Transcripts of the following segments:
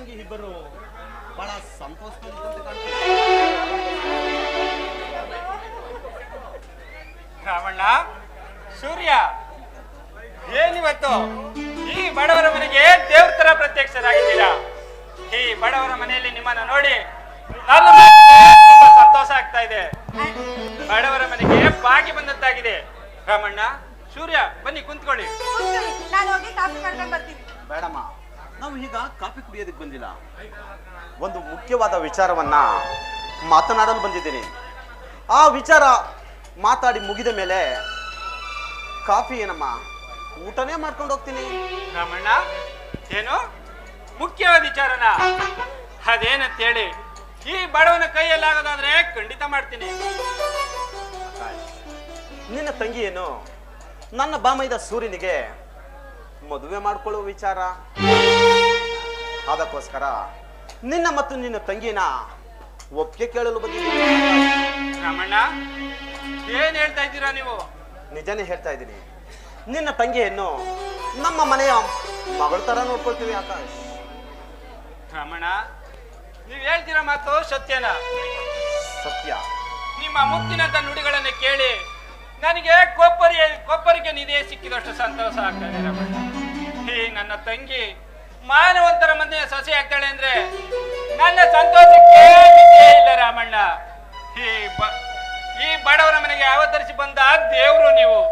ತಂಗಿ ಇಬ್ಬರು ಬಹಳ ಕಾಣ್ತದೆ ರಾಮಣ್ಣ ಸೂರ್ಯ ಏನಿವತ್ತು ಈ ಬಡವರ ಮನೆಗೆ ದೇವ್ರ ತರ ಪ್ರತ್ಯಕ್ಷರಾಗಿದ್ದೀರಾ? ಈ ಬಡವರ ಮನೆಯಲ್ಲಿ ನಿಮ್ಮನ್ನ ನೋಡಿ ನಾನು ತುಂಬಾ ಸಂತೋಷ ಆಗ್ತಾ ಇದೆ. ಬಡವರ ಮನೆಗೆ ಬಾಗಿ ಬಂದಂತಾಗಿದೆ. ರಾಮಣ್ಣ ಸೂರ್ಯ ಬನ್ನಿ ಕುಂತ್ಕೊಳ್ಳಿ ನಾನು ಹೋಗಿ ಕಾಫಿ ಮಾಡ್ಕೊಂಡು ಬರ್ತೀನಿ. ಬೇಡಮ್ಮ. ನಾವು ಈಗ ಕಾಫಿ ಕುಡಿಯೋದಕ್ಕೆ ಬಂದಿಲ್ಲ. ಒಂದು ಮುಖ್ಯವಾದ ವಿಚಾರವನ್ನ ಮಾತನಾಡಲು ಬಂದಿದ್ದೀನಿ. ಆ ವಿಚಾರ ಮಾತಾಡಿ ಮುಗಿದ ಮೇಲೆ ಕಾಫಿ ಏನಮ್ಮ ಊಟನೇ ಮಾಡ್ಕೊಂಡು ಹೋಗ್ತೀನಿ. ರಾಮಣ್ಣ ಏನು? ಮುಖ್ಯವಾದ ವಿಚಾರನ? ಅದೇನಂತೇಳಿ ಈ ಬಡವನ ಕೈಯಲ್ಲಾಗೋದಾದ್ರೆ ಖಂಡಿತ ಮಾಡ್ತೀನಿ. ನಿನ್ನ ತಂಗಿ ಏನು ನನ್ನ ಬಾಮೈದ ಸೂರ್ಯನಿಗೆ ಮದುವೆ ಮಾಡ್ಕೊಳ್ಳೋ ವಿಚಾರ. ಅದಕ್ಕೋಸ್ಕರ ನಿನ್ನ ಮತ್ತು ನಿನ್ನ ತಂಗಿನ ಒಪ್ಪಿಗೆ ಕೇಳಲು ಬಂದಿದ್ದೀನಿ. ರಮಣ್ಣ ಏನ್ ಹೇಳ್ತಾ ಇದ್ದೀರಾ ನೀವು? ನಿಜನೇ ಹೇಳ್ತಾ ಇದ್ದೀನಿ. ನಿನ್ನ ತಂಗಿಯನ್ನು ನಮ್ಮ ಮನೆಯ ಮಗಳ ತರ ನೋಡ್ಕೊಳ್ತೀವಿ ಆಕಾಶ್. ರಮಣ ನೀವ್ ಹೇಳ್ತೀರಾ ಮಾತು ಸತ್ಯನ? ಸತ್ಯ. ನಿಮ್ಮ ಮುತ್ತಿನಂತ ನುಡಿಗಳನ್ನು ಕೇಳಿ ನನಗೆ ಕೊಬ್ಬರಿ ಕೊಪ್ಪರಿಗೆ ನಿಧಿ ಸಿಕ್ಕಿದಷ್ಟು ಸಂತೋಷ ಆಗ್ತದೆ ಇದೆ ರಮಣ ಈ ನನ್ನ ತಂಗಿ ಮಾನವಂತರ ಮಂದಿನ ಸೊಸೆ ಆಗ್ತಾಳೆ ಅಂದ್ರೆ ನನ್ನ ಸಂತೋಷಕ್ಕೆ ಮಿತಿಯೇ ಇಲ್ಲ ರಾಮಣ್ಣ. ಈ ಬ- ಈ ಬಡವರ ಮನೆಗೆ ಅವತರಿಸಿ ಬಂದ ದೇವರು ನೀವು.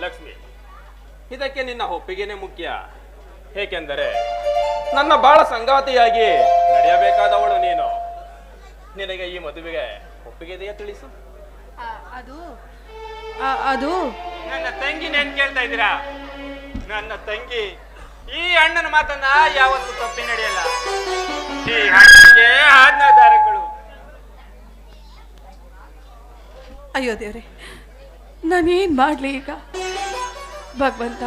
ಲಕ್ಷ್ಮಿ ಇದಕ್ಕೆ ನಿನ್ನ ಒಪ್ಪಿಗೆನೆ ಮುಖ್ಯ. ಏಕೆಂದರೆ ನನ್ನ ಬಾಳ ಸಂಗಾತಿಯಾಗಿ ನಡೆಯಬೇಕಾದವಳು ನೀನು. ನಿನಗೆ ಈ ಮದುವೆಗೆ ಒಪ್ಪಿಗೆ ಇದೆಯಾ ತಿಳಿಸು? ಆ, ಅದು ಅದು. ನನ್ನ ತಂಗಿ ನೆನ್ ಕೇಳ್ತಾ ಇದ್ದೀರಾ? ನನ್ನ ತಂಗಿ ಈ ಅಣ್ಣನ ಮಾತನ್ನ ಯಾವತ್ತೂ ತಪ್ಪಿ ನಡೆಯಲ್ಲ. ಈ ಅಣ್ಣನಿಗೆ ಆಜ್ಞಾಧಾರಗಳು. ಅಯ್ಯೋ ದೇವ್ರೆ ನಾನೇನ್ ಮಾಡಲಿ ಈಗ? ಭಗವಂತ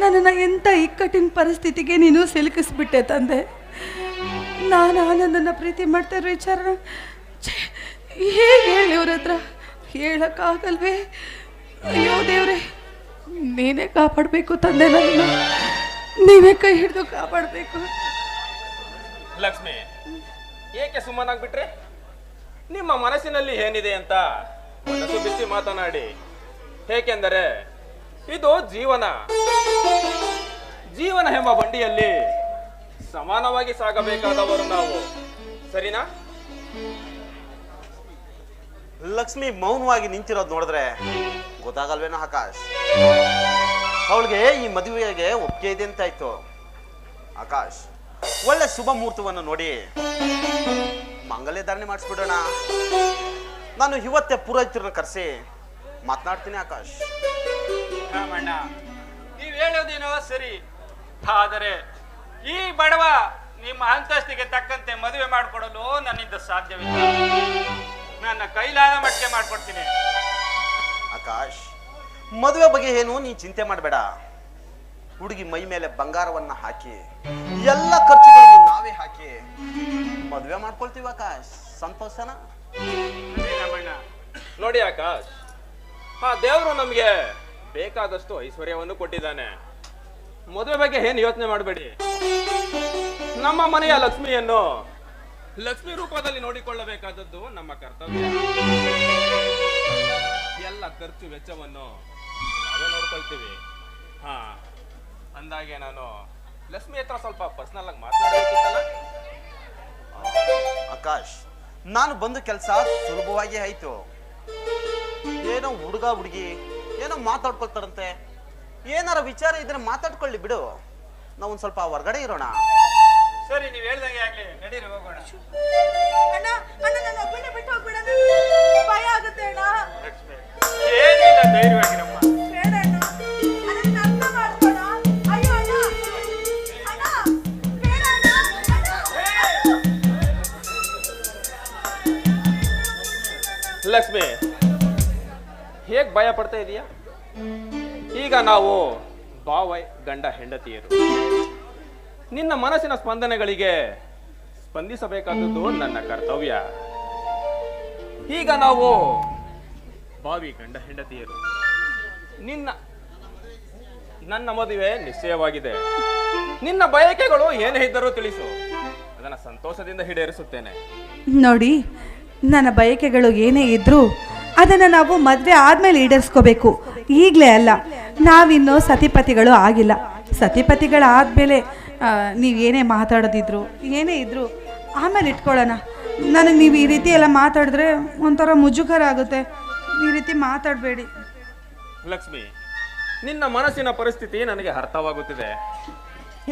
ನನ್ನನ್ನು ಎಂಥ ಇಕ್ಕಟ್ಟಿನ ಪರಿಸ್ಥಿತಿಗೆ ನೀನು ಸಿಲುಕಿಸ್ಬಿಟ್ಟೆ ತಂದೆ. ನಾನು ಆನಂದನ ಪ್ರೀತಿ ಮಾಡ್ತಾ ಇರೋ ವಿಚಾರನ ಛೆ, ಹೇಗೆ ಹೇಳಿ ಇವ್ರ ಹತ್ರ? ಹೇಳಕ್ಕಾಗಲ್ವೇ? ಅಯ್ಯೋ ದೇವ್ರೆ ನೀನೇ ಕಾಪಾಡಬೇಕು ತಂದೆ ನನ್ನ ನೀವೇ ಕೈ ಹಿಡಿದು ಕಾಪಾಡಬೇಕು. ಲಕ್ಷ್ಮಿ ಏಕೆ ಸುಮ್ಮನಾಗ್ಬಿಟ್ರೆ ನಿಮ್ಮ ಮನಸ್ಸಿನಲ್ಲಿ ಏನಿದೆ ಅಂತ ಮನಸ್ಸು ಬಿಸಿ ಮಾತನಾಡಿ. ಏಕೆಂದರೆ ಇದು ಜೀವನ. ಜೀವನ ಎಂಬ ಬಂಡಿಯಲ್ಲಿ ಸಮಾನವಾಗಿ ಸಾಗಬೇಕಾದವರು ನಾವು. ಸರಿನಾ? ಲಕ್ಷ್ಮಿ ಮೌನವಾಗಿ ನಿಂತಿರೋದು ನೋಡಿದ್ರೆ ಗೊತ್ತಾಗಲ್ವೇನೋ ಆಕಾಶ್? ಅವಳಿಗೆ ಈ ಮದುವೆಗೆ ಒಪ್ಪಿಗೆ ಇದೆ ಅಂತ ಆಯ್ತು ಆಕಾಶ್ ಒಳ್ಳೆ ಶುಭ ಮುಹೂರ್ತವನ್ನು ನೋಡಿ. ಮಂಗಲ್ಯ ಧಾರಣೆ ಮಾಡಿಸ್ಬಿಡೋಣ. ನಾನು ಇವತ್ತೇ ಪುರೋಹಿತರನ್ನ ಕರೆಸಿ ಮಾತನಾಡ್ತೀನಿ ಆಕಾಶ್. ರಾಮಣ್ಣ ನೀವ್ ಹೇಳೋದೇನೋ ಸರಿ. ಆದರೆ ಈ ಬಡವ ನಿಮ್ಮ ಅಂತಸ್ತಿಗೆ ತಕ್ಕಂತೆ ಮದುವೆ ಮಾಡಿಕೊಡಲು ನನ್ನಿಂದ ಸಾಧ್ಯವಿಲ್ಲ. ನನ್ನ ಕೈಲಾದ ಮಟ್ಟಿಗೆ ಮಾಡ್ಕೊಡ್ತೀನಿ. ಆಕಾಶ್ ಮದುವೆ ಬಗ್ಗೆ ಏನು ನೀ ಚಿಂತೆ ಮಾಡಬೇಡ. ಹುಡುಗಿ ಮೈ ಮೇಲೆ ಬಂಗಾರವನ್ನ ಹಾಕಿ, ಎಲ್ಲ ಖರ್ಚುಗಳನ್ನು ನಾವೇ ಹಾಕಿ ಮದುವೆ ಮಾಡ್ಕೊಳ್ತೀವಿ ಆಕಾಶ್. ಸಂತೋಷನ? ನೋಡಿ ಆಕಾಶ್ ಹಾ ದೇವರು ನಮಗೆ ಬೇಕಾದಷ್ಟು ಐಶ್ವರ್ಯವನ್ನು ಕೊಟ್ಟಿದ್ದಾನೆ. ಮದುವೆ ಬಗ್ಗೆ ಏನು ಯೋಚನೆ ಮಾಡಬೇಡಿ. ನಮ್ಮ ಮನೆಯ ಲಕ್ಷ್ಮಿಯನ್ನು ಲಕ್ಷ್ಮಿ ರೂಪದಲ್ಲಿ ನೋಡಿಕೊಳ್ಳಬೇಕಾದದ್ದು ನಮ್ಮ ಕರ್ತವ್ಯ. ಎಲ್ಲ ಖರ್ಚು ವೆಚ್ಚವನ್ನು ನೋಡ್ಕೊಳ್ತೀವಿ ಹಾ. ಅಂದಾಗೆ ನಾನು ಲಕ್ಷ್ಮಿ ಹತ್ರ ಸ್ವಲ್ಪ ಪರ್ಸನಲ್ ಆಗಿ ಮಾತನಾಡಬೇಕಿತ್ತಲ್ಲ? ಆಕಾಶ್ ನಾನು ಬಂದ ಕೆಲಸ ಸುಲಭವಾಗಿ ಆಯ್ತು. ಏನೋ ಹುಡುಗ ಹುಡುಗಿ ಏನೋ ಮಾತಾಡ್ಕೊಳ್ತಾರಂತೆ. ಏನಾರ ವಿಚಾರ ಇದ್ರೆ ಮಾತಾಡ್ಕೊಳ್ಳಿ ಬಿಡು. ನಾವು ಒಂದ್ ಸ್ವಲ್ಪ ಹೊರಗಡೆ ಇರೋಣ. ಸರಿ ನೀವ್ ಹೇಳ್ದಂಗೆ ಆಗ್ಲಿ. ಲಕ್ಷ್ಮಿ ಹೇಗ್ ಭಯ ಪಡ್ತಾ ಇದೀಯಾ? ಈಗ ನಾವು ಬಾವೈ ಗಂಡ ಹೆಂಡತಿಯರು. ನಿನ್ನ ಮನಸ್ಸಿನ ಸ್ಪಂದನೆಗಳಿಗೆ ಸ್ಪಂದಿಸಬೇಕಾದದ್ದು ನನ್ನ ಕರ್ತವ್ಯ. ಈಗ ನಾವು ಬಾವಿ ಗಂಡ ಹೆಂಡತಿಯರು. ನಿನ್ನ, ನನ್ನ ಮದುವೆ ನಿಶ್ಚಯವಾಗಿದೆ. ನಿನ್ನ ಬಯಕೆಗಳು ಏನೇ ಇದ್ದರೂ ತಿಳಿಸು. ಅದನ್ನ ಸಂತೋಷದಿಂದ ಈಡೇರಿಸುತ್ತೇನೆ. ನೋಡಿ ನನ್ನ ಬಯಕೆಗಳು ಏನೇ ಇದ್ರೂ ಅದನ್ನು ನಾವು ಮದುವೆ ಆದಮೇಲೆ ಈಡೇರಿಸ್ಕೋಬೇಕು. ಈಗಲೇ ಅಲ್ಲ. ನಾವಿನ್ನೂ ಸತಿಪತಿಗಳು ಆಗಿಲ್ಲ. ಸತಿಪತಿಗಳಾದಮೇಲೆ ನೀವು ಏನೇ ಮಾತಾಡೋದಿದ್ರು, ಏನೇ ಇದ್ರು ಆಮೇಲೆ ಇಟ್ಕೊಳ್ಳೋಣ. ನನಗೆ ನೀವು ಈ ರೀತಿ ಎಲ್ಲ ಮಾತಾಡಿದ್ರೆ ಒಂಥರ ಮುಜುಗರ ಆಗುತ್ತೆ. ಈ ರೀತಿ ಮಾತಾಡಬೇಡಿ. ಲಕ್ಷ್ಮಿ, ನಿನ್ನ ಮನಸ್ಸಿನ ಪರಿಸ್ಥಿತಿ ನನಗೆ ಅರ್ಥವಾಗುತ್ತಿದೆ.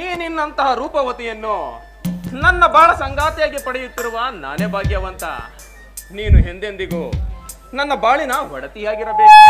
ಈ ನಿನ್ನಂತಹ ರೂಪವತಿಯನ್ನು ನನ್ನ ಬಾಳ ಸಂಗಾತಿಯಾಗಿ ಪಡೆಯುತ್ತಿರುವ ನಾನೇ ಭಾಗ್ಯವಂತ. ನೀನು ಎಂದೆಂದಿಗೂ ನನ್ನ ಬಾಳಿನ ಒಡತಿಯಾಗಿರಬೇಕು.